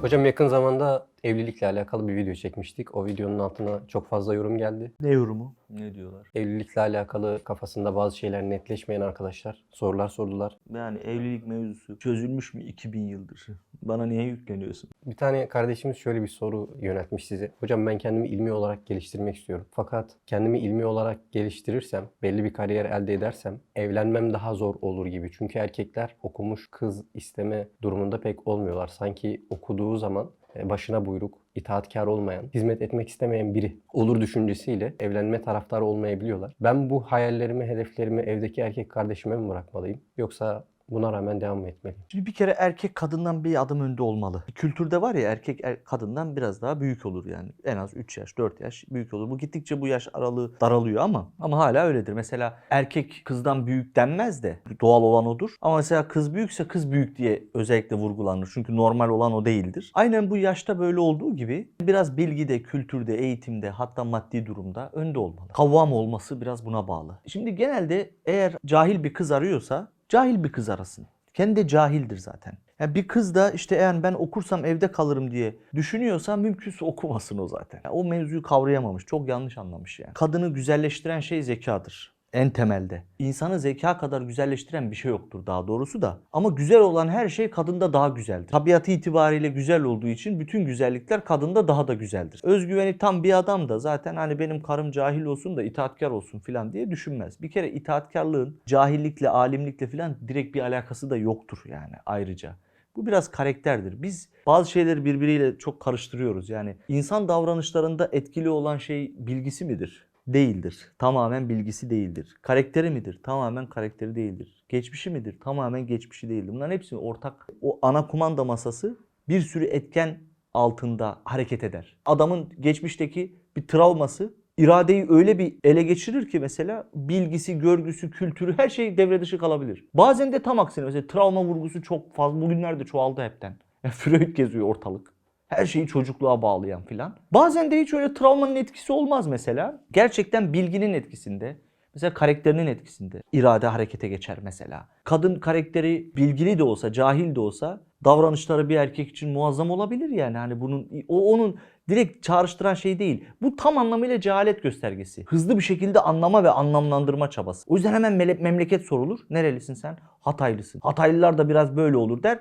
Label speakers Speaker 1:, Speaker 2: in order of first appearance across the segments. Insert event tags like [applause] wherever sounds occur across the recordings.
Speaker 1: Hocam yakın zamanda evlilikle alakalı bir video çekmiştik. O videonun altına çok fazla yorum geldi.
Speaker 2: Ne yorumu? Ne diyorlar?
Speaker 1: Evlilikle alakalı kafasında bazı şeyler netleşmeyen arkadaşlar sorular sordular.
Speaker 2: Yani evlilik mevzusu çözülmüş mü 2000 yıldır? Bana niye yükleniyorsun?
Speaker 1: Bir tane kardeşimiz şöyle bir soru yöneltmiş size. Hocam ben kendimi ilmi olarak geliştirmek istiyorum. Fakat kendimi ilmi olarak geliştirirsem, belli bir kariyer elde edersem evlenmem daha zor olur gibi. Çünkü erkekler okumuş kız isteme durumunda pek olmuyorlar. Sanki okuduğu zaman başına buyruk, itaatkar olmayan, hizmet etmek istemeyen biri olur düşüncesiyle evlenme taraftarı olmayabiliyorlar. Ben bu hayallerimi, hedeflerimi evdeki erkek kardeşime mi bırakmalıyım? Yoksa buna rağmen devam mı etmeliyim?
Speaker 2: Şimdi bir kere erkek kadından bir adım önde olmalı. Kültürde var ya erkek er- kadından biraz daha büyük olur yani. En az 3 yaş, 4 yaş büyük olur. Bu gittikçe bu yaş aralığı daralıyor ama ama hala öyledir. Mesela erkek kızdan büyük denmez de doğal olan odur. Ama mesela kız büyükse kız büyük diye özellikle vurgulanır. Çünkü normal olan o değildir. Aynen bu yaşta böyle olduğu gibi biraz bilgide, kültürde, eğitimde hatta maddi durumda önde olmalı. Kavvam olması biraz buna bağlı. Şimdi genelde eğer cahil bir kız arıyorsa cahil bir kız arasın. Kendi cahildir zaten. Yani bir kız da işte eğer ben okursam evde kalırım diye düşünüyorsa mümkünse okumasın o zaten. Yani o mevzuyu kavrayamamış. Çok yanlış anlamış yani. Kadını güzelleştiren şey zekadır. En temelde. İnsanı zeka kadar güzelleştiren bir şey yoktur daha doğrusu da. Ama güzel olan her şey kadında daha güzeldir. Tabiatı itibariyle güzel olduğu için bütün güzellikler kadında daha da güzeldir. Özgüveni tam bir adam da zaten hani benim karım cahil olsun da itaatkar olsun filan diye düşünmez. Bir kere itaatkarlığın cahillikle, alimlikle filan direkt bir alakası da yoktur yani ayrıca. Bu biraz karakterdir. Biz bazı şeyleri birbiriyle çok karıştırıyoruz. Yani insan davranışlarında etkili olan şey bilgisi midir? Değildir. Tamamen bilgisi değildir. Karakteri midir? Tamamen karakteri değildir. Geçmişi midir? Tamamen geçmişi değildir. Bunların hepsi ortak. O ana kumanda masası bir sürü etken altında hareket eder. Adamın geçmişteki bir travması iradeyi öyle bir ele geçirir ki mesela bilgisi, görgüsü, kültürü her şey devre dışı kalabilir. Bazen de tam aksine mesela travma vurgusu çok fazla bugünlerde çoğaldı hepten. [laughs] Freud geziyor ortalık. Her şeyi çocukluğa bağlayan filan. Bazen de hiç öyle travmanın etkisi olmaz mesela. Gerçekten bilginin etkisinde. Mesela karakterinin etkisinde. irade harekete geçer mesela. Kadın karakteri bilgili de olsa, cahil de olsa davranışları bir erkek için muazzam olabilir yani. Hani bunun o onun direkt çağrıştıran şey değil. Bu tam anlamıyla cehalet göstergesi. Hızlı bir şekilde anlama ve anlamlandırma çabası. O yüzden hemen memleket sorulur. Nerelisin sen? Hataylısın. Hataylılar da biraz böyle olur der.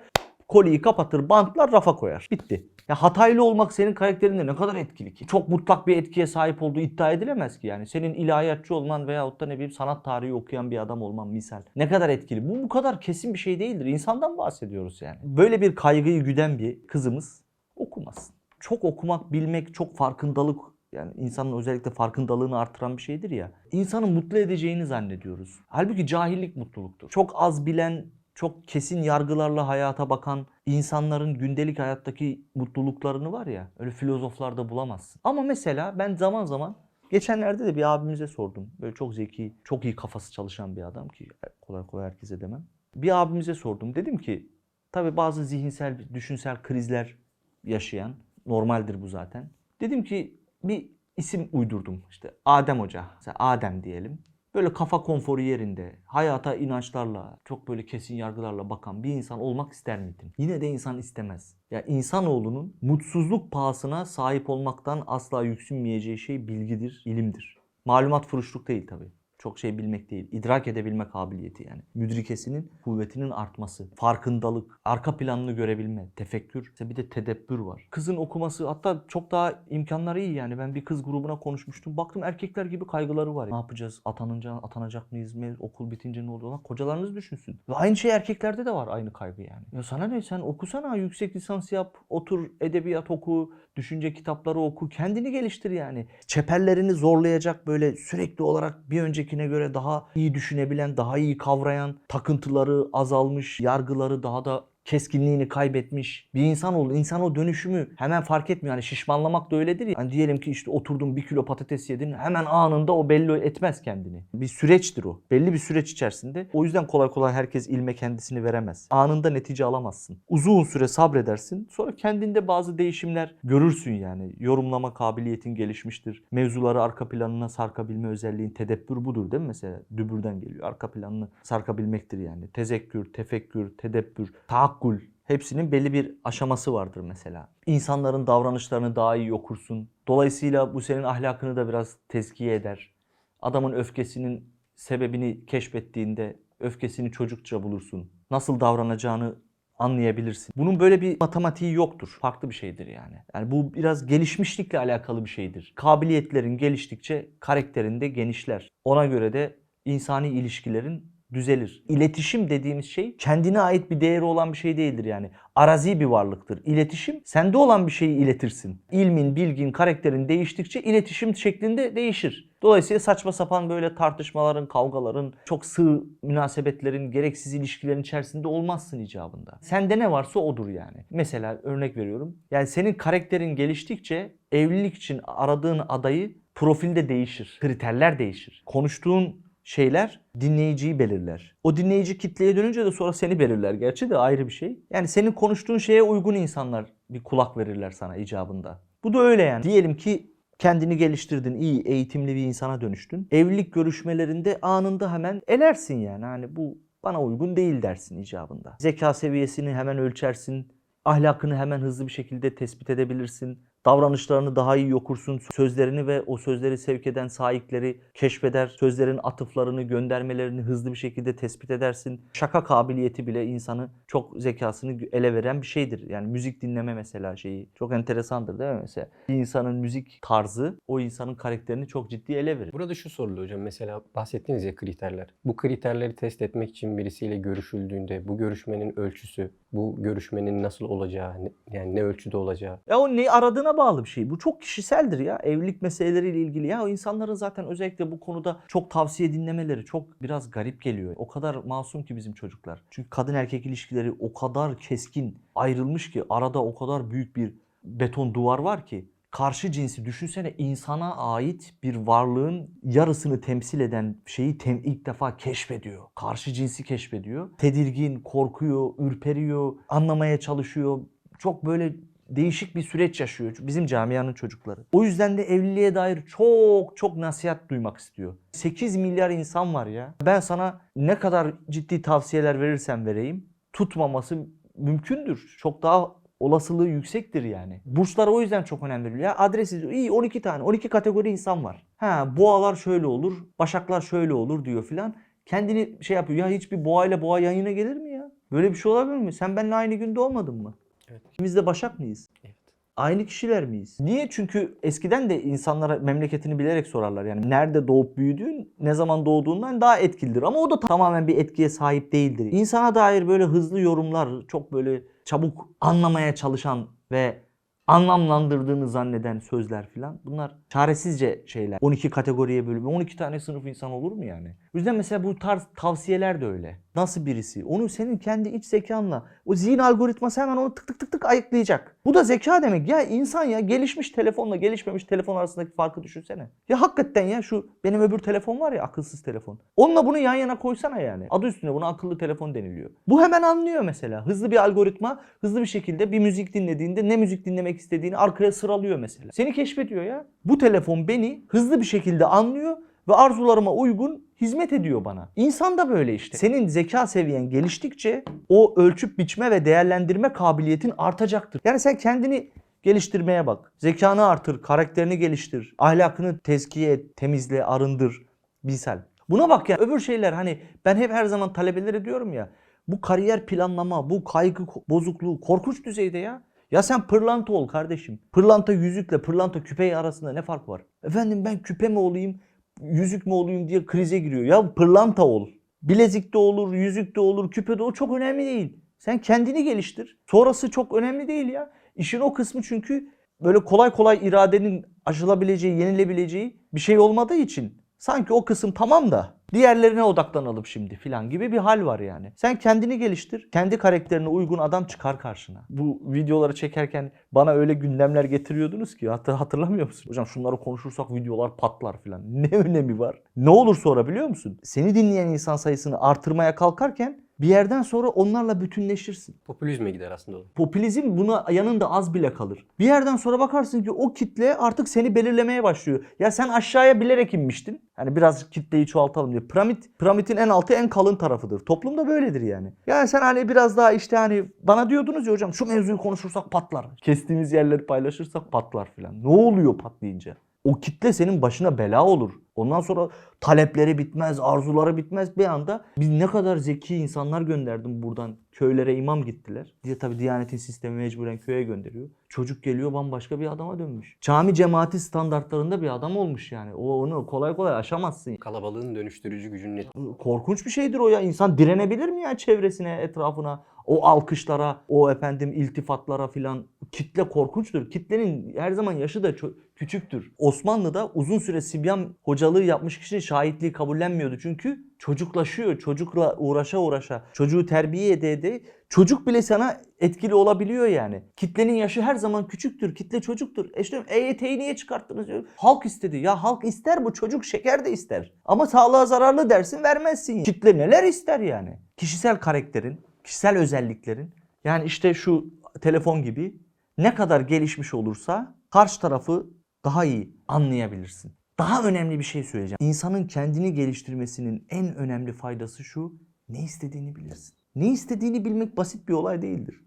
Speaker 2: Koliyi kapatır, bantlar rafa koyar. Bitti. Ya Hataylı olmak senin karakterinde ne kadar etkili ki? Çok mutlak bir etkiye sahip olduğu iddia edilemez ki yani. Senin ilahiyatçı olman veyahut da ne bileyim sanat tarihi okuyan bir adam olman misal. Ne kadar etkili. Bu bu kadar kesin bir şey değildir. İnsandan bahsediyoruz yani. Böyle bir kaygıyı güden bir kızımız okumasın. Çok okumak, bilmek, çok farkındalık yani insanın özellikle farkındalığını artıran bir şeydir ya. İnsanı mutlu edeceğini zannediyoruz. Halbuki cahillik mutluluktur. Çok az bilen, çok kesin yargılarla hayata bakan insanların gündelik hayattaki mutluluklarını var ya öyle filozoflarda bulamazsın. Ama mesela ben zaman zaman geçenlerde de bir abimize sordum. Böyle çok zeki, çok iyi kafası çalışan bir adam ki kolay kolay herkese demem. Bir abimize sordum. Dedim ki tabii bazı zihinsel, düşünsel krizler yaşayan normaldir bu zaten. Dedim ki bir isim uydurdum. İşte Adem Hoca. Mesela Adem diyelim. Böyle kafa konforu yerinde, hayata inançlarla, çok böyle kesin yargılarla bakan bir insan olmak ister miydin? Yine de insan istemez. Ya insanoğlunun mutsuzluk pahasına sahip olmaktan asla yüksünmeyeceği şey bilgidir, ilimdir. Malumat furuşluk değil tabii. Çok şey bilmek değil. idrak edebilme kabiliyeti yani. Müdrikesinin kuvvetinin artması, farkındalık, arka planını görebilme, tefekkür, işte bir de tedebbür var. Kızın okuması hatta çok daha imkanları iyi yani. Ben bir kız grubuna konuşmuştum. Baktım erkekler gibi kaygıları var. Ne yapacağız? Atanınca atanacak mıyız? mı? Okul bitince ne? Lan kocalarınız düşünsün. Ve aynı şey erkeklerde de var aynı kaygı yani. Ya sana ne? Sen okusana yüksek lisans yap, otur edebiyat oku, düşünce kitapları oku, kendini geliştir yani. Çeperlerini zorlayacak böyle sürekli olarak bir öncekine göre daha iyi düşünebilen, daha iyi kavrayan, takıntıları azalmış, yargıları daha da keskinliğini kaybetmiş bir insan oldu. İnsan o dönüşümü hemen fark etmiyor. Yani şişmanlamak da öyledir ya. Hani diyelim ki işte oturdun bir kilo patates yedin hemen anında o belli etmez kendini. Bir süreçtir o. Belli bir süreç içerisinde. O yüzden kolay kolay herkes ilme kendisini veremez. Anında netice alamazsın. Uzun süre sabredersin. Sonra kendinde bazı değişimler görürsün yani. Yorumlama kabiliyetin gelişmiştir. Mevzuları arka planına sarkabilme özelliğin tedebbür budur değil mi mesela? Dübürden geliyor. Arka planını sarkabilmektir yani. Tezekkür, tefekkür, tedebbür, tahakkul. Hepsinin belli bir aşaması vardır mesela. İnsanların davranışlarını daha iyi okursun. Dolayısıyla bu senin ahlakını da biraz tezkiye eder. Adamın öfkesinin sebebini keşfettiğinde öfkesini çocukça bulursun. Nasıl davranacağını anlayabilirsin. Bunun böyle bir matematiği yoktur. Farklı bir şeydir yani. Yani bu biraz gelişmişlikle alakalı bir şeydir. Kabiliyetlerin geliştikçe karakterin de genişler. Ona göre de insani ilişkilerin düzelir. İletişim dediğimiz şey kendine ait bir değeri olan bir şey değildir yani. Arazi bir varlıktır. İletişim sende olan bir şeyi iletirsin. İlmin, bilgin, karakterin değiştikçe iletişim şeklinde değişir. Dolayısıyla saçma sapan böyle tartışmaların, kavgaların, çok sığ münasebetlerin, gereksiz ilişkilerin içerisinde olmazsın icabında. Sende ne varsa odur yani. Mesela örnek veriyorum. Yani senin karakterin geliştikçe evlilik için aradığın adayı profilde değişir. Kriterler değişir. Konuştuğun şeyler dinleyiciyi belirler. O dinleyici kitleye dönünce de sonra seni belirler. Gerçi de ayrı bir şey. Yani senin konuştuğun şeye uygun insanlar bir kulak verirler sana icabında. Bu da öyle yani. Diyelim ki kendini geliştirdin, iyi eğitimli bir insana dönüştün. Evlilik görüşmelerinde anında hemen elersin yani. Hani bu bana uygun değil dersin icabında. Zeka seviyesini hemen ölçersin. Ahlakını hemen hızlı bir şekilde tespit edebilirsin. Davranışlarını daha iyi okursun. Sözlerini ve o sözleri sevk eden sahipleri keşfeder. Sözlerin atıflarını, göndermelerini hızlı bir şekilde tespit edersin. Şaka kabiliyeti bile insanı çok zekasını ele veren bir şeydir. Yani müzik dinleme mesela şeyi. Çok enteresandır değil mi mesela? Bir insanın müzik tarzı o insanın karakterini çok ciddi ele verir.
Speaker 1: Burada şu soruluyor hocam. Mesela bahsettiniz ya kriterler. Bu kriterleri test etmek için birisiyle görüşüldüğünde bu görüşmenin ölçüsü, bu görüşmenin nasıl olacağı, yani ne ölçüde olacağı.
Speaker 2: Ya o ne aradığına bağlı bir şey. Bu çok kişiseldir ya. Evlilik meseleleriyle ilgili. Ya o insanların zaten özellikle bu konuda çok tavsiye dinlemeleri çok biraz garip geliyor. O kadar masum ki bizim çocuklar. Çünkü kadın erkek ilişkileri o kadar keskin ayrılmış ki arada o kadar büyük bir beton duvar var ki karşı cinsi düşünsene insana ait bir varlığın yarısını temsil eden şeyi tem ilk defa keşfediyor. Karşı cinsi keşfediyor. Tedirgin, korkuyor, ürperiyor, anlamaya çalışıyor. Çok böyle değişik bir süreç yaşıyor bizim camianın çocukları. O yüzden de evliliğe dair çok çok nasihat duymak istiyor. 8 milyar insan var ya. Ben sana ne kadar ciddi tavsiyeler verirsem vereyim tutmaması mümkündür. Çok daha olasılığı yüksektir yani. Burçlara o yüzden çok önem veriliyor. Adresi iyi 12 tane 12 kategori insan var. Ha boğalar şöyle olur, başaklar şöyle olur diyor filan. Kendini şey yapıyor. Ya hiçbir boğayla boğa yan yana gelir mi ya? Böyle bir şey olabilir mi? Sen benimle aynı günde olmadın mı?
Speaker 1: Evet.
Speaker 2: İkimiz de başak mıyız?
Speaker 1: Evet.
Speaker 2: Aynı kişiler miyiz? Niye? Çünkü eskiden de insanlara memleketini bilerek sorarlar. Yani nerede doğup büyüdüğün, ne zaman doğduğundan daha etkilidir. Ama o da tamamen bir etkiye sahip değildir. İnsana dair böyle hızlı yorumlar, çok böyle çabuk anlamaya çalışan ve anlamlandırdığını zanneden sözler filan. Bunlar çaresizce şeyler. 12 kategoriye bölümü. 12 tane sınıf insan olur mu yani? O yüzden mesela bu tarz tavsiyeler de öyle. Nasıl birisi? Onu senin kendi iç zekanla, o zihin algoritması hemen onu tık tık tık tık ayıklayacak. Bu da zeka demek. Ya insan ya gelişmiş telefonla gelişmemiş telefon arasındaki farkı düşünsene. Ya hakikaten ya şu benim öbür telefon var ya akılsız telefon. Onunla bunu yan yana koysana yani. Adı üstüne buna akıllı telefon deniliyor. Bu hemen anlıyor mesela. Hızlı bir algoritma hızlı bir şekilde bir müzik dinlediğinde ne müzik dinlemek istediğini arkaya sıralıyor mesela. Seni keşfediyor ya. Bu telefon beni hızlı bir şekilde anlıyor ve arzularıma uygun hizmet ediyor bana. İnsan da böyle işte. Senin zeka seviyen geliştikçe o ölçüp biçme ve değerlendirme kabiliyetin artacaktır. Yani sen kendini geliştirmeye bak. Zekanı artır, karakterini geliştir, ahlakını tezkiye temizle, arındır, bilsel. Buna bak ya öbür şeyler hani ben hep her zaman talebelere diyorum ya bu kariyer planlama, bu kaygı bozukluğu korkunç düzeyde ya. Ya sen pırlanta ol kardeşim. Pırlanta yüzükle pırlanta küpe arasında ne fark var? Efendim ben küpe mi olayım, yüzük mü olayım diye krize giriyor. Ya pırlanta ol. Bilezik de olur, yüzük de olur, küpe de olur. Çok önemli değil. Sen kendini geliştir. Sonrası çok önemli değil ya. İşin o kısmı çünkü böyle kolay kolay iradenin aşılabileceği, yenilebileceği bir şey olmadığı için sanki o kısım tamam da diğerlerine odaklanalım şimdi filan gibi bir hal var yani. Sen kendini geliştir. Kendi karakterine uygun adam çıkar karşına. Bu videoları çekerken bana öyle gündemler getiriyordunuz ki hatır, hatırlamıyor musun? Hocam şunları konuşursak videolar patlar filan. Ne önemi var? Ne olur sonra biliyor musun? Seni dinleyen insan sayısını artırmaya kalkarken Bir yerden sonra onlarla bütünleşirsin.
Speaker 1: Popülizme gider aslında o.
Speaker 2: Popülizm buna yanında az bile kalır. Bir yerden sonra bakarsın ki o kitle artık seni belirlemeye başlıyor. Ya sen aşağıya bilerek inmiştin. Hani biraz kitleyi çoğaltalım diye. Piramit, piramidin en altı en kalın tarafıdır. Toplum da böyledir yani. Yani sen hani biraz daha işte hani bana diyordunuz ya hocam şu mevzuyu konuşursak patlar. Kestiğimiz yerleri paylaşırsak patlar filan. Ne oluyor patlayınca? O kitle senin başına bela olur. Ondan sonra talepleri bitmez, arzuları bitmez. Bir anda biz ne kadar zeki insanlar gönderdim buradan. Köylere imam gittiler. Diye tabii Diyanet'in sistemi mecburen köye gönderiyor. Çocuk geliyor bambaşka bir adama dönmüş. Cami cemaati standartlarında bir adam olmuş yani. O onu kolay kolay aşamazsın.
Speaker 1: Kalabalığın dönüştürücü gücünün.
Speaker 2: Korkunç bir şeydir o ya. İnsan direnebilir mi ya çevresine, etrafına? O alkışlara, o efendim iltifatlara filan. Kitle korkunçtur. Kitlenin her zaman yaşı da küçüktür. Osmanlı'da uzun süre Sibyan hocalığı yapmış kişinin şahitliği kabullenmiyordu. Çünkü çocuklaşıyor. Çocukla uğraşa uğraşa. Çocuğu terbiye ede ede. Çocuk bile sana etkili olabiliyor yani. Kitlenin yaşı her zaman küçüktür. Kitle çocuktur. E işte EYT'yi niye çıkarttınız diyor. Halk istedi. Ya halk ister bu çocuk şeker de ister. Ama sağlığa zararlı dersin vermezsin. Kitle neler ister yani. Kişisel karakterin, kişisel özelliklerin yani işte şu telefon gibi ne kadar gelişmiş olursa karşı tarafı daha iyi anlayabilirsin. Daha önemli bir şey söyleyeceğim. İnsanın kendini geliştirmesinin en önemli faydası şu. Ne istediğini bilirsin. Ne istediğini bilmek basit bir olay değildir.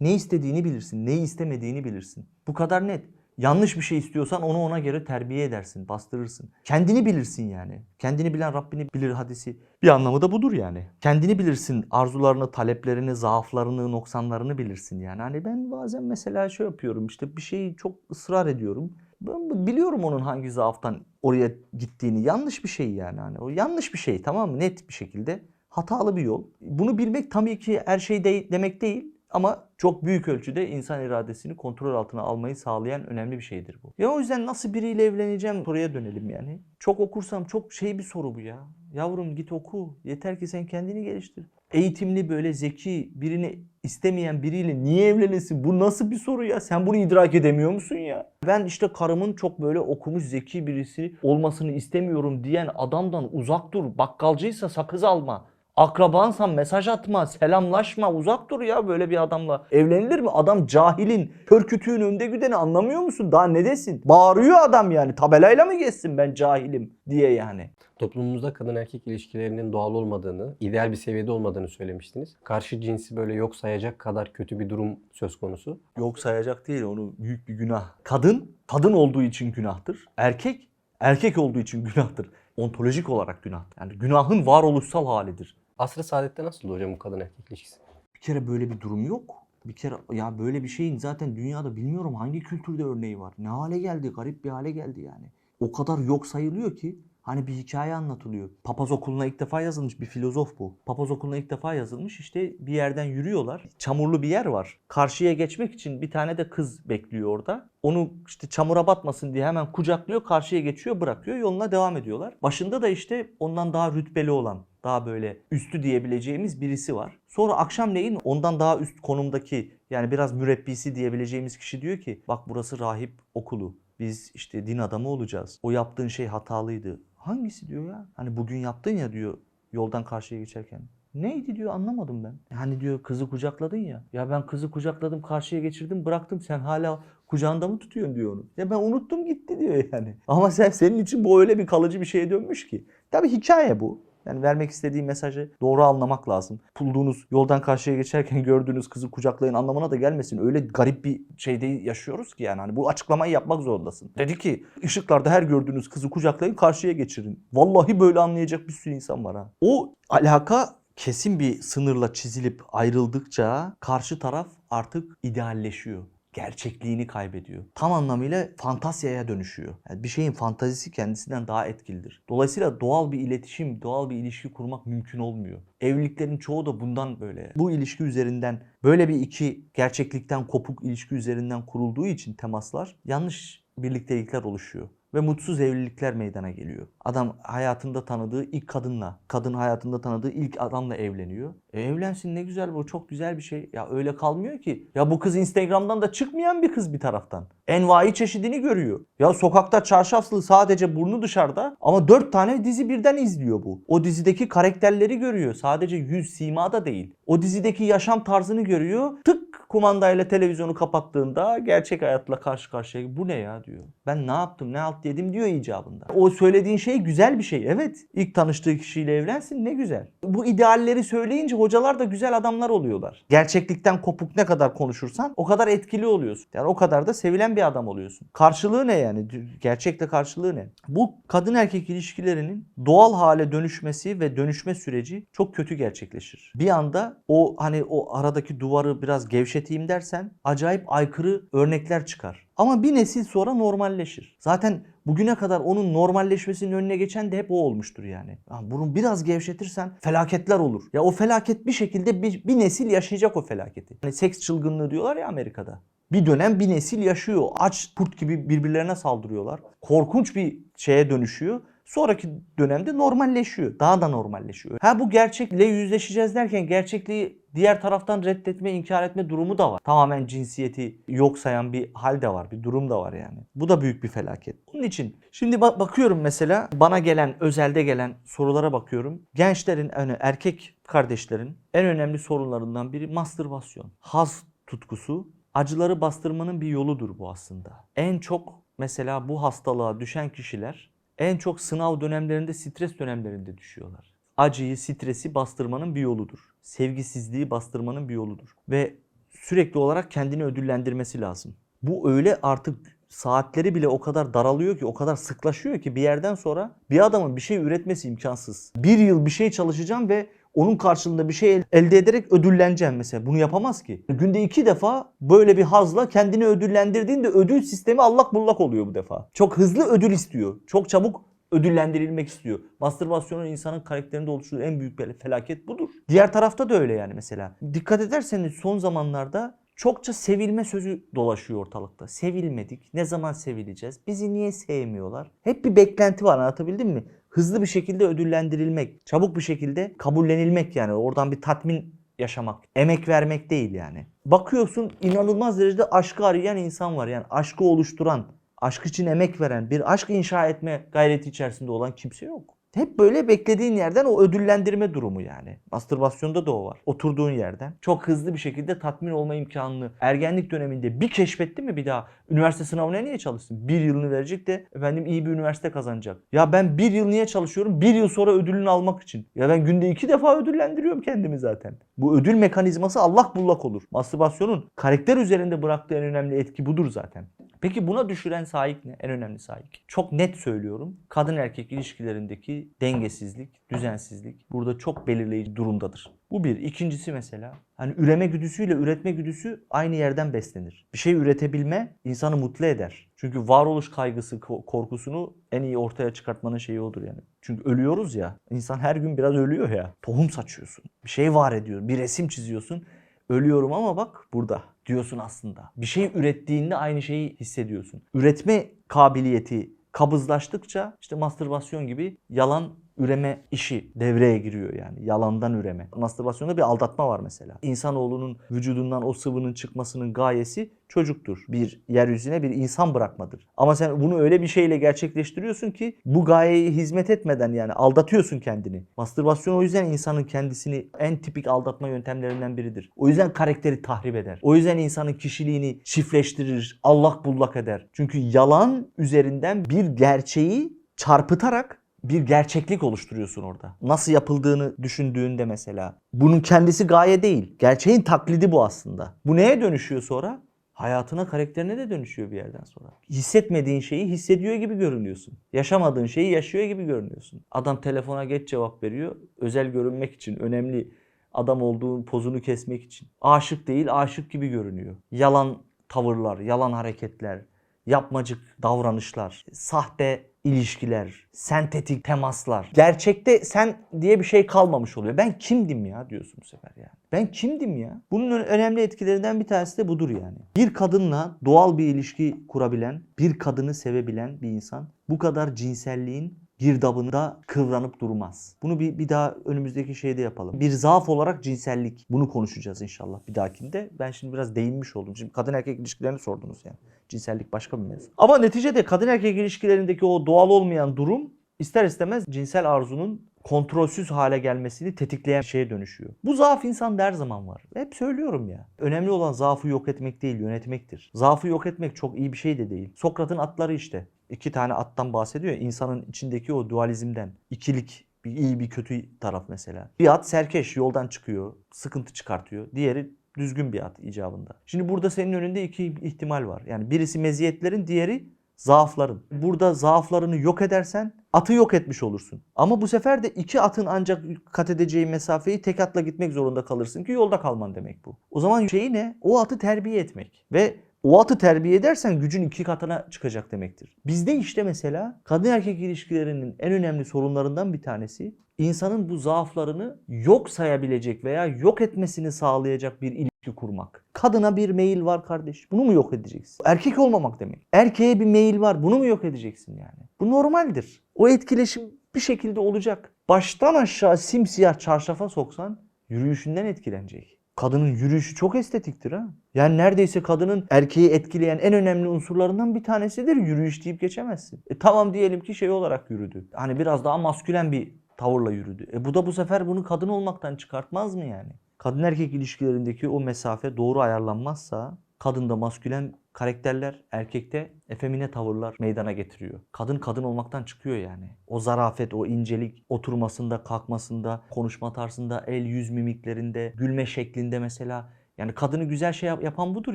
Speaker 2: Ne istediğini bilirsin, ne istemediğini bilirsin. Bu kadar net. Yanlış bir şey istiyorsan onu ona göre terbiye edersin, bastırırsın. Kendini bilirsin yani. Kendini bilen Rabbini bilir hadisi. Bir anlamı da budur yani. Kendini bilirsin, arzularını, taleplerini, zaaflarını, noksanlarını bilirsin yani. Hani ben bazen mesela şey yapıyorum işte bir şeyi çok ısrar ediyorum. Ben biliyorum onun hangi zaaftan oraya gittiğini. Yanlış bir şey yani. Hani o yanlış bir şey tamam mı? Net bir şekilde. Hatalı bir yol. Bunu bilmek tabii ki her şey de- demek değil. Ama çok büyük ölçüde insan iradesini kontrol altına almayı sağlayan önemli bir şeydir bu. Ya o yüzden nasıl biriyle evleneceğim soruya dönelim yani. Çok okursam çok şey bir soru bu ya. Yavrum git oku. Yeter ki sen kendini geliştir. Eğitimli böyle zeki birini istemeyen biriyle niye evlenesin? Bu nasıl bir soru ya? Sen bunu idrak edemiyor musun ya? Ben işte karımın çok böyle okumuş zeki birisi olmasını istemiyorum diyen adamdan uzak dur. Bakkalcıysa sakız alma. Akrabansan mesaj atma, selamlaşma, uzak dur ya böyle bir adamla. Evlenilir mi? Adam cahilin, kör kütüğün önde güdeni anlamıyor musun? Daha ne desin? Bağırıyor adam yani. Tabelayla mı geçsin ben cahilim diye yani.
Speaker 1: Toplumumuzda kadın erkek ilişkilerinin doğal olmadığını, ideal bir seviyede olmadığını söylemiştiniz. Karşı cinsi böyle yok sayacak kadar kötü bir durum söz konusu.
Speaker 2: Yok sayacak değil onu büyük bir günah. Kadın, kadın olduğu için günahtır. Erkek, erkek olduğu için günahtır. Ontolojik olarak günahtır. Yani günahın varoluşsal halidir.
Speaker 1: Asr-ı Saadet'te nasıl hocam bu kadın erkek ilişkisi?
Speaker 2: Bir kere böyle bir durum yok. Bir kere ya böyle bir şeyin zaten dünyada bilmiyorum hangi kültürde örneği var. Ne hale geldi? Garip bir hale geldi yani. O kadar yok sayılıyor ki hani bir hikaye anlatılıyor. Papaz okuluna ilk defa yazılmış bir filozof bu. Papaz okuluna ilk defa yazılmış işte bir yerden yürüyorlar. Çamurlu bir yer var. Karşıya geçmek için bir tane de kız bekliyor orada. Onu işte çamura batmasın diye hemen kucaklıyor, karşıya geçiyor, bırakıyor, yoluna devam ediyorlar. Başında da işte ondan daha rütbeli olan, daha böyle üstü diyebileceğimiz birisi var. Sonra akşamleyin ondan daha üst konumdaki yani biraz mürebbisi diyebileceğimiz kişi diyor ki bak burası rahip okulu. Biz işte din adamı olacağız. O yaptığın şey hatalıydı. Hangisi diyor ya? Hani bugün yaptın ya diyor yoldan karşıya geçerken. Neydi diyor anlamadım ben. Hani diyor kızı kucakladın ya. Ya ben kızı kucakladım karşıya geçirdim bıraktım sen hala kucağında mı tutuyorsun diyor onu. Ya ben unuttum gitti diyor yani. Ama sen senin için bu öyle bir kalıcı bir şeye dönmüş ki. Tabii hikaye bu. Yani vermek istediği mesajı doğru anlamak lazım. Bulduğunuz yoldan karşıya geçerken [laughs] gördüğünüz kızı kucaklayın anlamına da gelmesin. Öyle garip bir şeyde yaşıyoruz ki yani hani bu açıklamayı yapmak zorundasın. Dedi ki ışıklarda her gördüğünüz kızı kucaklayın karşıya geçirin. Vallahi böyle anlayacak bir sürü insan var ha. O alaka kesin bir sınırla çizilip ayrıldıkça karşı taraf artık idealleşiyor gerçekliğini kaybediyor. Tam anlamıyla fantasyaya dönüşüyor. Yani bir şeyin fantazisi kendisinden daha etkilidir. Dolayısıyla doğal bir iletişim, doğal bir ilişki kurmak mümkün olmuyor. Evliliklerin çoğu da bundan böyle. Bu ilişki üzerinden böyle bir iki gerçeklikten kopuk ilişki üzerinden kurulduğu için temaslar yanlış birliktelikler oluşuyor. Ve mutsuz evlilikler meydana geliyor. Adam hayatında tanıdığı ilk kadınla, kadın hayatında tanıdığı ilk adamla evleniyor. E evlensin ne güzel bu çok güzel bir şey. Ya öyle kalmıyor ki. Ya bu kız Instagram'dan da çıkmayan bir kız bir taraftan. Envai çeşidini görüyor. Ya sokakta çarşaflı sadece burnu dışarıda ama dört tane dizi birden izliyor bu. O dizideki karakterleri görüyor. Sadece yüz sima da değil. O dizideki yaşam tarzını görüyor. Tık kumandayla televizyonu kapattığında gerçek hayatla karşı karşıya bu ne ya diyor. Ben ne yaptım ne alt yedim diyor icabında. O söylediğin şey güzel bir şey. Evet ilk tanıştığı kişiyle evlensin ne güzel. Bu idealleri söyleyince hocalar da güzel adamlar oluyorlar. Gerçeklikten kopuk ne kadar konuşursan o kadar etkili oluyorsun. Yani o kadar da sevilen bir adam oluyorsun. Karşılığı ne yani? Gerçekte karşılığı ne? Bu kadın erkek ilişkilerinin doğal hale dönüşmesi ve dönüşme süreci çok kötü gerçekleşir. Bir anda o hani o aradaki duvarı biraz gevşeteyim dersen acayip aykırı örnekler çıkar. Ama bir nesil sonra normalleşir. Zaten bugüne kadar onun normalleşmesinin önüne geçen de hep o olmuştur yani. Ya bunu biraz gevşetirsen felaketler olur. Ya o felaket bir şekilde bir, bir nesil yaşayacak o felaketi. Hani seks çılgınlığı diyorlar ya Amerika'da. Bir dönem bir nesil yaşıyor. Aç kurt gibi birbirlerine saldırıyorlar. Korkunç bir şeye dönüşüyor. Sonraki dönemde normalleşiyor. Daha da normalleşiyor. Ha bu gerçekle yüzleşeceğiz derken gerçekliği diğer taraftan reddetme, inkar etme durumu da var. Tamamen cinsiyeti yok sayan bir hal de var. Bir durum da var yani. Bu da büyük bir felaket. Onun için şimdi ba- bakıyorum mesela bana gelen, özelde gelen sorulara bakıyorum. Gençlerin, yani erkek kardeşlerin en önemli sorunlarından biri mastürbasyon. Haz tutkusu acıları bastırmanın bir yoludur bu aslında. En çok mesela bu hastalığa düşen kişiler en çok sınav dönemlerinde, stres dönemlerinde düşüyorlar. Acıyı, stresi bastırmanın bir yoludur. Sevgisizliği bastırmanın bir yoludur. Ve sürekli olarak kendini ödüllendirmesi lazım. Bu öyle artık saatleri bile o kadar daralıyor ki, o kadar sıklaşıyor ki bir yerden sonra bir adamın bir şey üretmesi imkansız. Bir yıl bir şey çalışacağım ve onun karşılığında bir şey elde ederek ödülleneceğim mesela. Bunu yapamaz ki. Günde iki defa böyle bir hazla kendini ödüllendirdiğinde ödül sistemi allak bullak oluyor bu defa. Çok hızlı ödül istiyor. Çok çabuk ödüllendirilmek istiyor. Mastürbasyonun insanın karakterinde oluşturduğu en büyük felaket budur. Diğer tarafta da öyle yani mesela. Dikkat ederseniz son zamanlarda çokça sevilme sözü dolaşıyor ortalıkta. Sevilmedik. Ne zaman sevileceğiz? Bizi niye sevmiyorlar? Hep bir beklenti var anlatabildim mi? Hızlı bir şekilde ödüllendirilmek, çabuk bir şekilde kabullenilmek yani. Oradan bir tatmin yaşamak, emek vermek değil yani. Bakıyorsun inanılmaz derecede aşkı arayan insan var. Yani aşkı oluşturan, aşk için emek veren, bir aşk inşa etme gayreti içerisinde olan kimse yok. Hep böyle beklediğin yerden o ödüllendirme durumu yani. Mastürbasyonda da o var. Oturduğun yerden çok hızlı bir şekilde tatmin olma imkanını ergenlik döneminde bir keşfettin mi bir daha üniversite sınavına niye çalışsın? Bir yılını verecek de efendim iyi bir üniversite kazanacak. Ya ben bir yıl niye çalışıyorum? Bir yıl sonra ödülünü almak için. Ya ben günde iki defa ödüllendiriyorum kendimi zaten. Bu ödül mekanizması allak bullak olur. Mastürbasyonun karakter üzerinde bıraktığı en önemli etki budur zaten. Peki buna düşüren sahip ne? En önemli sahip. Çok net söylüyorum. Kadın erkek ilişkilerindeki dengesizlik, düzensizlik burada çok belirleyici durumdadır. Bu bir. İkincisi mesela hani üreme güdüsüyle üretme güdüsü aynı yerden beslenir. Bir şey üretebilme insanı mutlu eder. Çünkü varoluş kaygısı, ko- korkusunu en iyi ortaya çıkartmanın şeyi odur yani. Çünkü ölüyoruz ya. İnsan her gün biraz ölüyor ya. Tohum saçıyorsun. Bir şey var ediyor. Bir resim çiziyorsun. Ölüyorum ama bak burada diyorsun aslında. Bir şey ürettiğinde aynı şeyi hissediyorsun. Üretme kabiliyeti kabızlaştıkça işte mastürbasyon gibi yalan üreme işi devreye giriyor yani. Yalandan üreme. Mastürbasyonda bir aldatma var mesela. İnsanoğlunun vücudundan o sıvının çıkmasının gayesi çocuktur. Bir yeryüzüne bir insan bırakmadır. Ama sen bunu öyle bir şeyle gerçekleştiriyorsun ki bu gayeye hizmet etmeden yani aldatıyorsun kendini. Mastürbasyon o yüzden insanın kendisini en tipik aldatma yöntemlerinden biridir. O yüzden karakteri tahrip eder. O yüzden insanın kişiliğini çiftleştirir, allak bullak eder. Çünkü yalan üzerinden bir gerçeği çarpıtarak bir gerçeklik oluşturuyorsun orada. Nasıl yapıldığını düşündüğünde mesela. Bunun kendisi gaye değil. Gerçeğin taklidi bu aslında. Bu neye dönüşüyor sonra? Hayatına, karakterine de dönüşüyor bir yerden sonra. Hissetmediğin şeyi hissediyor gibi görünüyorsun. Yaşamadığın şeyi yaşıyor gibi görünüyorsun. Adam telefona geç cevap veriyor. Özel görünmek için, önemli adam olduğun pozunu kesmek için. Aşık değil, aşık gibi görünüyor. Yalan tavırlar, yalan hareketler, yapmacık davranışlar, sahte ilişkiler, sentetik temaslar. Gerçekte sen diye bir şey kalmamış oluyor. Ben kimdim ya diyorsun bu sefer yani. Ben kimdim ya? Bunun önemli etkilerinden bir tanesi de budur yani. Bir kadınla doğal bir ilişki kurabilen, bir kadını sevebilen bir insan bu kadar cinselliğin girdabında kıvranıp durmaz. Bunu bir, bir daha önümüzdeki şeyde yapalım. Bir zaaf olarak cinsellik. Bunu konuşacağız inşallah bir dahakinde. Ben şimdi biraz değinmiş oldum. Şimdi kadın erkek ilişkilerini sordunuz yani. Cinsellik başka bir mevzu. Ama neticede kadın erkek ilişkilerindeki o doğal olmayan durum ister istemez cinsel arzunun kontrolsüz hale gelmesini tetikleyen şeye dönüşüyor. Bu zaaf insanda her zaman var. Hep söylüyorum ya. Önemli olan zaafı yok etmek değil, yönetmektir. Zaafı yok etmek çok iyi bir şey de değil. Sokrat'ın atları işte. İki tane attan bahsediyor insanın içindeki o dualizmden. ikilik, bir iyi bir kötü taraf mesela. Bir at serkeş yoldan çıkıyor, sıkıntı çıkartıyor. Diğeri düzgün bir at icabında. Şimdi burada senin önünde iki ihtimal var. Yani birisi meziyetlerin, diğeri zaafların. Burada zaaflarını yok edersen atı yok etmiş olursun. Ama bu sefer de iki atın ancak kat edeceği mesafeyi tek atla gitmek zorunda kalırsın ki yolda kalman demek bu. O zaman şeyi ne? O atı terbiye etmek. Ve o atı terbiye edersen gücün iki katına çıkacak demektir. Bizde işte mesela kadın erkek ilişkilerinin en önemli sorunlarından bir tanesi insanın bu zaaflarını yok sayabilecek veya yok etmesini sağlayacak bir ilişki kurmak. Kadına bir meyil var kardeş. Bunu mu yok edeceksin? Erkek olmamak demek. Erkeğe bir meyil var. Bunu mu yok edeceksin yani? Bu normaldir. O etkileşim bir şekilde olacak. Baştan aşağı simsiyah çarşafa soksan yürüyüşünden etkilenecek. Kadının yürüyüşü çok estetiktir ha. Yani neredeyse kadının erkeği etkileyen en önemli unsurlarından bir tanesidir. Yürüyüş deyip geçemezsin. E tamam diyelim ki şey olarak yürüdü. Hani biraz daha maskülen bir tavırla yürüdü. E bu da bu sefer bunu kadın olmaktan çıkartmaz mı yani? Kadın erkek ilişkilerindeki o mesafe doğru ayarlanmazsa kadında maskülen karakterler, erkekte efemine tavırlar meydana getiriyor. Kadın kadın olmaktan çıkıyor yani. O zarafet, o incelik oturmasında, kalkmasında, konuşma tarzında, el yüz mimiklerinde, gülme şeklinde mesela. Yani kadını güzel şey yap- yapan budur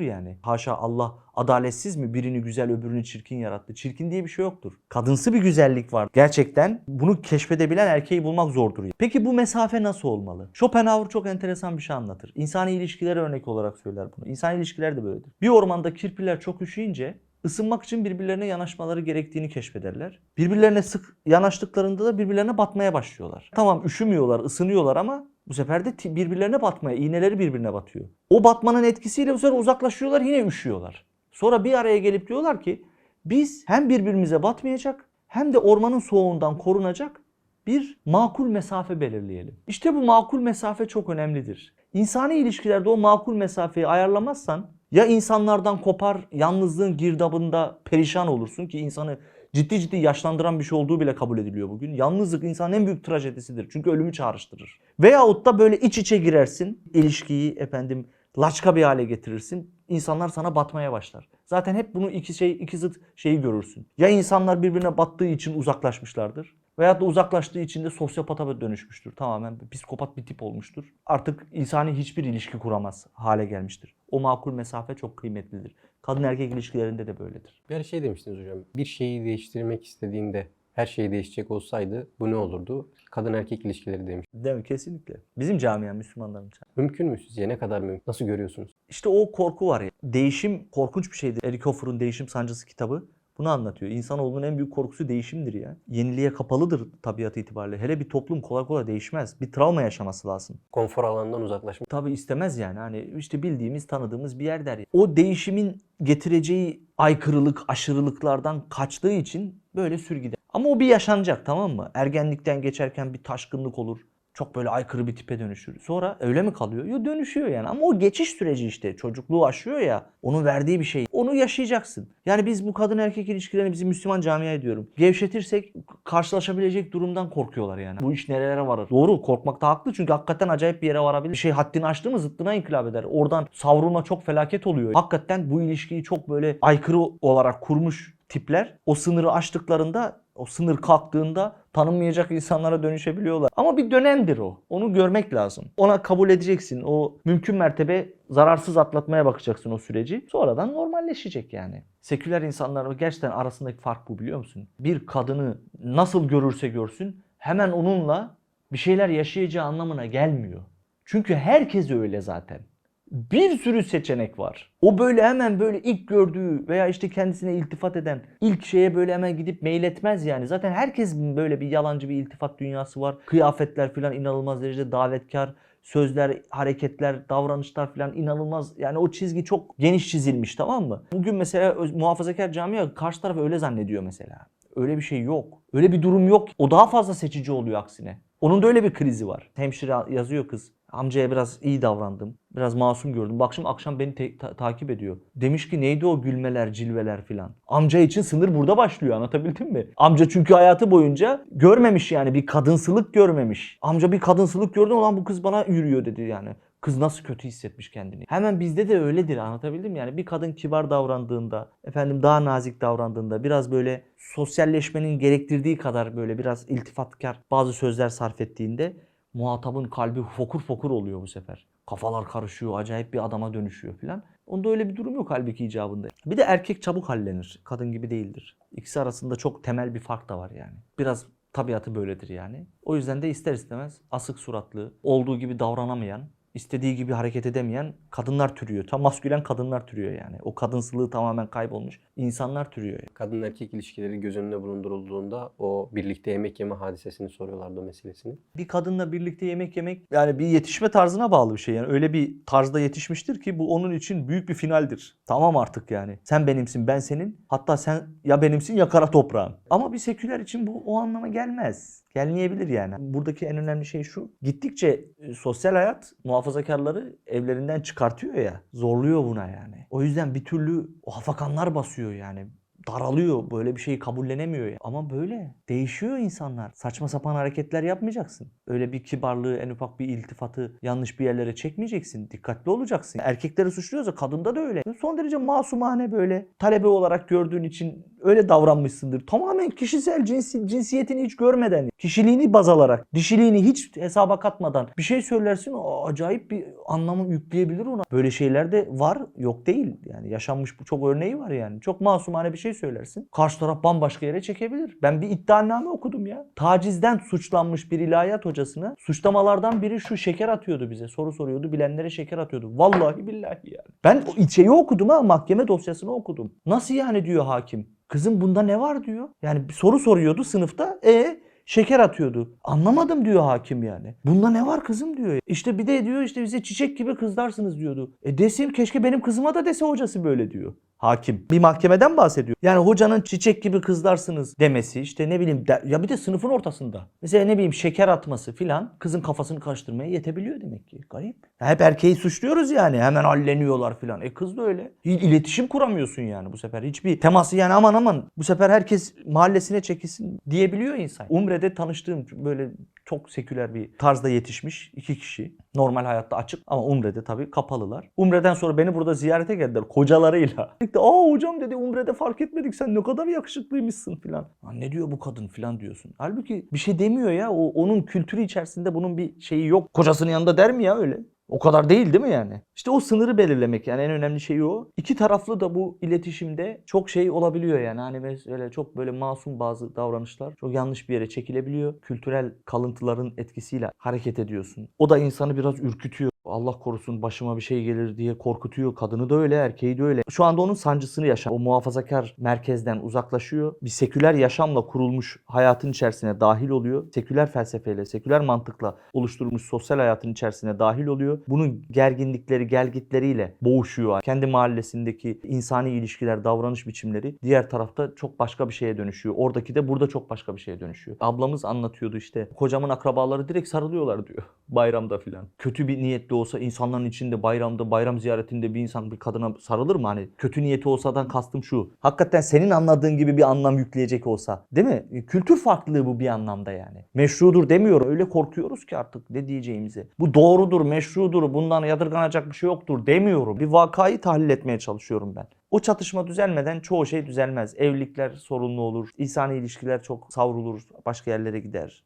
Speaker 2: yani. Haşa Allah adaletsiz mi? Birini güzel öbürünü çirkin yarattı. Çirkin diye bir şey yoktur. Kadınsı bir güzellik var. Gerçekten bunu keşfedebilen erkeği bulmak zordur. Peki bu mesafe nasıl olmalı? Schopenhauer çok enteresan bir şey anlatır. İnsani ilişkiler örnek olarak söyler bunu. İnsani ilişkiler de böyledir. Bir ormanda kirpiler çok üşüyünce ısınmak için birbirlerine yanaşmaları gerektiğini keşfederler. Birbirlerine sık yanaştıklarında da birbirlerine batmaya başlıyorlar. Tamam üşümüyorlar, ısınıyorlar ama bu sefer de birbirlerine batmaya, iğneleri birbirine batıyor. O batmanın etkisiyle bu sefer uzaklaşıyorlar, yine üşüyorlar. Sonra bir araya gelip diyorlar ki biz hem birbirimize batmayacak hem de ormanın soğuğundan korunacak bir makul mesafe belirleyelim. İşte bu makul mesafe çok önemlidir. İnsani ilişkilerde o makul mesafeyi ayarlamazsan ya insanlardan kopar, yalnızlığın girdabında perişan olursun ki insanı ciddi ciddi yaşlandıran bir şey olduğu bile kabul ediliyor bugün. Yalnızlık insanın en büyük trajedisidir. Çünkü ölümü çağrıştırır. Veyahut da böyle iç içe girersin. ilişkiyi efendim laçka bir hale getirirsin. İnsanlar sana batmaya başlar. Zaten hep bunu iki şey iki zıt şeyi görürsün. Ya insanlar birbirine battığı için uzaklaşmışlardır. Veyahut da uzaklaştığı için de sosyopata dönüşmüştür. Tamamen psikopat bir tip olmuştur. Artık insani hiçbir ilişki kuramaz hale gelmiştir. O makul mesafe çok kıymetlidir. Kadın erkek ilişkilerinde de böyledir.
Speaker 1: Bir ara şey demiştiniz hocam. Bir şeyi değiştirmek istediğinde her şey değişecek olsaydı bu ne olurdu? Kadın erkek ilişkileri demiş.
Speaker 2: Değil mi? Kesinlikle. Bizim camia Müslümanların camia.
Speaker 1: Mümkün mü sizce? Ne kadar mümkün? Nasıl görüyorsunuz?
Speaker 2: İşte o korku var ya. Değişim korkunç bir şeydir. Eric Hoffer'ın Değişim Sancısı kitabı bunu anlatıyor. İnsanoğlunun en büyük korkusu değişimdir ya. Yeniliğe kapalıdır tabiat itibariyle. Hele bir toplum kolay kolay değişmez. Bir travma yaşaması lazım.
Speaker 1: Konfor alanından uzaklaşmak.
Speaker 2: Tabi istemez yani. Hani işte bildiğimiz, tanıdığımız bir yer der. ya. O değişimin getireceği aykırılık, aşırılıklardan kaçtığı için böyle sür gider. Ama o bir yaşanacak tamam mı? Ergenlikten geçerken bir taşkınlık olur. Çok böyle aykırı bir tipe dönüşür. Sonra öyle mi kalıyor? Yo dönüşüyor yani. Ama o geçiş süreci işte. Çocukluğu aşıyor ya. Onun verdiği bir şey. Onu yaşayacaksın. Yani biz bu kadın erkek ilişkilerini bizim Müslüman camiaya diyorum. Gevşetirsek karşılaşabilecek durumdan korkuyorlar yani. Bu iş nerelere varır? Doğru korkmakta haklı çünkü hakikaten acayip bir yere varabilir. Bir şey haddini aştı mı zıttına inkılap eder. Oradan savrulma çok felaket oluyor. Hakikaten bu ilişkiyi çok böyle aykırı olarak kurmuş tipler o sınırı aştıklarında o sınır kalktığında tanınmayacak insanlara dönüşebiliyorlar. Ama bir dönemdir o. Onu görmek lazım. Ona kabul edeceksin. O mümkün mertebe zararsız atlatmaya bakacaksın o süreci. Sonradan normalleşecek yani. Seküler insanlar gerçekten arasındaki fark bu biliyor musun? Bir kadını nasıl görürse görsün hemen onunla bir şeyler yaşayacağı anlamına gelmiyor. Çünkü herkes öyle zaten bir sürü seçenek var. O böyle hemen böyle ilk gördüğü veya işte kendisine iltifat eden ilk şeye böyle hemen gidip mail etmez yani. Zaten herkesin böyle bir yalancı bir iltifat dünyası var. Kıyafetler falan inanılmaz derecede davetkar. Sözler, hareketler, davranışlar falan inanılmaz. Yani o çizgi çok geniş çizilmiş tamam mı? Bugün mesela muhafazakar camia karşı tarafı öyle zannediyor mesela. Öyle bir şey yok. Öyle bir durum yok. O daha fazla seçici oluyor aksine. Onun da öyle bir krizi var. Hemşire yazıyor kız. Amcaya biraz iyi davrandım. Biraz masum gördüm. Bak şimdi akşam beni te- ta- takip ediyor. Demiş ki neydi o gülmeler, cilveler filan. Amca için sınır burada başlıyor anlatabildim mi? Amca çünkü hayatı boyunca görmemiş yani bir kadınsılık görmemiş. Amca bir kadınsılık gördü olan bu kız bana yürüyor dedi yani. Kız nasıl kötü hissetmiş kendini. Hemen bizde de öyledir anlatabildim? Yani bir kadın kibar davrandığında, efendim daha nazik davrandığında, biraz böyle sosyalleşmenin gerektirdiği kadar böyle biraz iltifatkar bazı sözler sarf ettiğinde muhatabın kalbi fokur fokur oluyor bu sefer. Kafalar karışıyor, acayip bir adama dönüşüyor filan. Onda öyle bir durum yok halbuki icabında. Bir de erkek çabuk hallenir. Kadın gibi değildir. İkisi arasında çok temel bir fark da var yani. Biraz tabiatı böyledir yani. O yüzden de ister istemez asık suratlı, olduğu gibi davranamayan, istediği gibi hareket edemeyen kadınlar türüyor. Tam maskülen kadınlar türüyor yani. O kadınsılığı tamamen kaybolmuş insanlar türüyor. yani.
Speaker 1: Kadın erkek ilişkileri göz önünde bulundurulduğunda o birlikte yemek yeme hadisesini soruyorlardı o meselesini.
Speaker 2: Bir kadınla birlikte yemek yemek yani bir yetişme tarzına bağlı bir şey. Yani öyle bir tarzda yetişmiştir ki bu onun için büyük bir finaldir. Tamam artık yani. Sen benimsin, ben senin. Hatta sen ya benimsin ya kara toprağın. Ama bir seküler için bu o anlama gelmez. Gelmeyebilir yani. Buradaki en önemli şey şu. Gittikçe e, sosyal hayat muhafazakarları evlerinden çıkartıyor ya. Zorluyor buna yani. O yüzden bir türlü o hafakanlar basıyor yani daralıyor. Böyle bir şeyi kabullenemiyor. ya. Ama böyle. Değişiyor insanlar. Saçma sapan hareketler yapmayacaksın. Öyle bir kibarlığı, en ufak bir iltifatı yanlış bir yerlere çekmeyeceksin. Dikkatli olacaksın. Erkekleri suçluyorsa kadında da öyle. Son derece masumane böyle. Talebe olarak gördüğün için öyle davranmışsındır. Tamamen kişisel cinsi, cinsiyetini hiç görmeden, kişiliğini baz alarak, dişiliğini hiç hesaba katmadan bir şey söylersin o acayip bir anlamı yükleyebilir ona. Böyle şeyler de var, yok değil. Yani yaşanmış bu çok örneği var yani. Çok masumane bir şey söylersin. Karşı taraf bambaşka yere çekebilir. Ben bir iddianame okudum ya. Tacizden suçlanmış bir ilahiyat hocasına suçlamalardan biri şu şeker atıyordu bize. Soru soruyordu, bilenlere şeker atıyordu. Vallahi billahi yani. Ben şeyi okudum ha, mahkeme dosyasını okudum. Nasıl yani diyor hakim. Kızım bunda ne var diyor. Yani soru soruyordu sınıfta. E şeker atıyordu. Anlamadım diyor hakim yani. Bunda ne var kızım diyor. İşte bir de diyor işte bize çiçek gibi kızlarsınız diyordu. E desin keşke benim kızıma da dese hocası böyle diyor. Hakim. Bir mahkemeden bahsediyor. Yani hocanın çiçek gibi kızlarsınız demesi işte ne bileyim de- ya bir de sınıfın ortasında. Mesela ne bileyim şeker atması filan kızın kafasını karıştırmaya yetebiliyor demek ki. Garip. Ya hep erkeği suçluyoruz yani hemen halleniyorlar filan. E kız da öyle. İletişim kuramıyorsun yani bu sefer. Hiçbir teması yani aman aman bu sefer herkes mahallesine çekilsin diyebiliyor insan. Umre'de tanıştığım böyle çok seküler bir tarzda yetişmiş iki kişi. Normal hayatta açık ama Umre'de tabii kapalılar. Umre'den sonra beni burada ziyarete geldiler kocalarıyla. [laughs] De aa hocam dedi Umre'de fark etmedik sen ne kadar yakışıklıymışsın filan. "Lan ne diyor bu kadın filan diyorsun. Halbuki bir şey demiyor ya. O, onun kültürü içerisinde bunun bir şeyi yok. Kocasının yanında der mi ya öyle? O kadar değil değil mi yani? İşte o sınırı belirlemek yani en önemli şey o. İki taraflı da bu iletişimde çok şey olabiliyor yani. Hani mesela çok böyle masum bazı davranışlar çok yanlış bir yere çekilebiliyor. Kültürel kalıntıların etkisiyle hareket ediyorsun. O da insanı biraz ürkütüyor. Allah korusun başıma bir şey gelir diye korkutuyor. Kadını da öyle, erkeği de öyle. Şu anda onun sancısını yaşar. O muhafazakar merkezden uzaklaşıyor. Bir seküler yaşamla kurulmuş hayatın içerisine dahil oluyor. Seküler felsefeyle, seküler mantıkla oluşturulmuş sosyal hayatın içerisine dahil oluyor. Bunun gerginlikleri, gelgitleriyle boğuşuyor. Kendi mahallesindeki insani ilişkiler, davranış biçimleri diğer tarafta çok başka bir şeye dönüşüyor. Oradaki de burada çok başka bir şeye dönüşüyor. Ablamız anlatıyordu işte. Kocamın akrabaları direkt sarılıyorlar diyor. [laughs] Bayramda filan. Kötü bir niyetli olsa insanların içinde bayramda, bayram ziyaretinde bir insan bir kadına sarılır mı? Hani kötü niyeti olsadan kastım şu. Hakikaten senin anladığın gibi bir anlam yükleyecek olsa. Değil mi? Kültür farklılığı bu bir anlamda yani. Meşrudur demiyorum. Öyle korkuyoruz ki artık ne diyeceğimizi. Bu doğrudur, meşrudur, bundan yadırganacak bir şey yoktur demiyorum. Bir vakayı tahlil etmeye çalışıyorum ben. O çatışma düzelmeden çoğu şey düzelmez. Evlilikler sorunlu olur. İnsani ilişkiler çok savrulur. Başka yerlere gider.